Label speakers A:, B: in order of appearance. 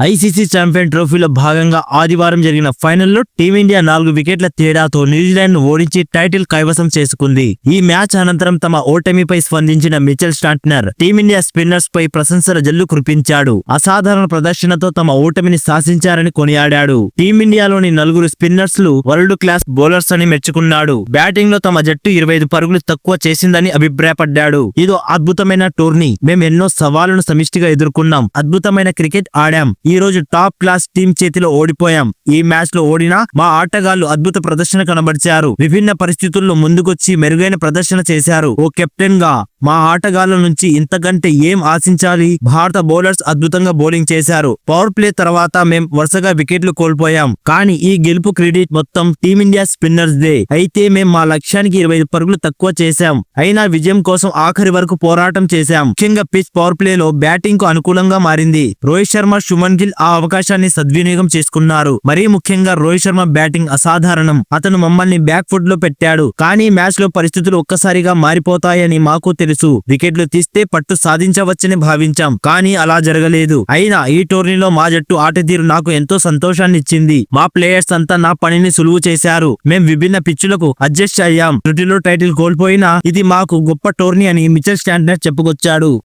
A: ICC champion ట్రోఫీలో భాగంగా ఆదివారం జరిగిన ఫైనల్లో టీమిండియా నాలుగు వికెట్ల తేడాతో న్యూజిలాండ్ను ఓడించి టైటిల్ కైవసం చేసుకుంది. ఈ మ్యాచ్ అనంతరం తమ ఓటమిపై స్పందించిన Mitchell Santner team India spinners పై ప్రశంసల జల్లు కురిపించాడు. అసాధారణ ప్రదర్శనతో తమ ఓటమిని శాసించారని కొనియాడాడు. టీమిండియాలోని నలుగురు స్పిన్నర్స్లు వరల్డ్ క్లాస్ బౌలర్స్ అని మెచ్చుకున్నాడు. బ్యాటింగ్లో తమ జట్టు ఇరవై ఐదు పరుగులు తక్కువ చేసిందని అభిప్రాయపడ్డాడు. ఇదో అద్భుతమైన టోర్నీ. మేము ఎన్నో సవాళ్ళను సమిష్టిగా ఎదుర్కొన్నాం. అద్భుతమైన క్రికెట్ ఆడాం. ఈ రోజు టాప్ క్లాస్ టీం చేతిలో ఓడిపోయాం. ఈ మ్యాచ్లో ఓడినా మా ఆటగాళ్ళు అద్భుత ప్రదర్శన కనబరిచారు. విభిన్న పరిస్థితుల్లో ముందుకొచ్చి మెరుగైన ప్రదర్శన చేశారు. ఓ కెప్టెన్గా మా ఆటగాళ్ళ నుంచి ఇంతకంటే ఏం ఆశించాలి? భారత బౌలర్స్ అద్భుతంగా బౌలింగ్ చేశారు. పవర్ ప్లే తర్వాత మేం వరుసగా వికెట్లు కోల్పోయాం. కానీ ఈ గెలుపు క్రెడిట్ మొత్తం టీమిండియా స్పిన్నర్స్ దే. అయితే మేం మా లక్ష్యానికి ఇరవై ఐదు పరుగులు తక్కువ చేశాం. అయినా విజయం కోసం ఆఖరి వరకు పోరాటం చేశాం. ముఖ్యంగా పిచ్ పవర్ ప్లే లో బ్యాటింగ్కు అనుకూలంగా మారింది. రోహిత్ శర్మ సుమన్ గిల్ ఆ అవకాశాన్ని సద్వినియోగం చేసుకున్నారు. మరీ ముఖ్యంగా రోహిత్ శర్మ బ్యాటింగ్ అసాధారణం. అతను మమ్మల్ని బ్యాక్ ఫుట్లో పెట్టాడు. కానీ మ్యాచ్లో పరిస్థితులు ఒక్కసారిగా మారిపోతాయని మాకు తెలుసు. వికెట్లు తీస్తే పట్టు సాధించవచ్చని భావించాం. కానీ అలా జరగలేదు. అయినా ఈ టోర్నీలో మా జట్టు ఆట తీరు నాకు ఎంతో సంతోషాన్ని ఇచ్చింది. మా ప్లేయర్స్ అంతా నా పనిని సులువు చేశారు. మేం విభిన్న పిచ్చులకు అడ్జస్ట్ అయ్యాం. త్రుటిలో టైటిల్ కోల్పోయినా ఇది మాకు గొప్ప టోర్నీ అని మిచెల్ స్టాండర్ చెప్పుకొచ్చాడు.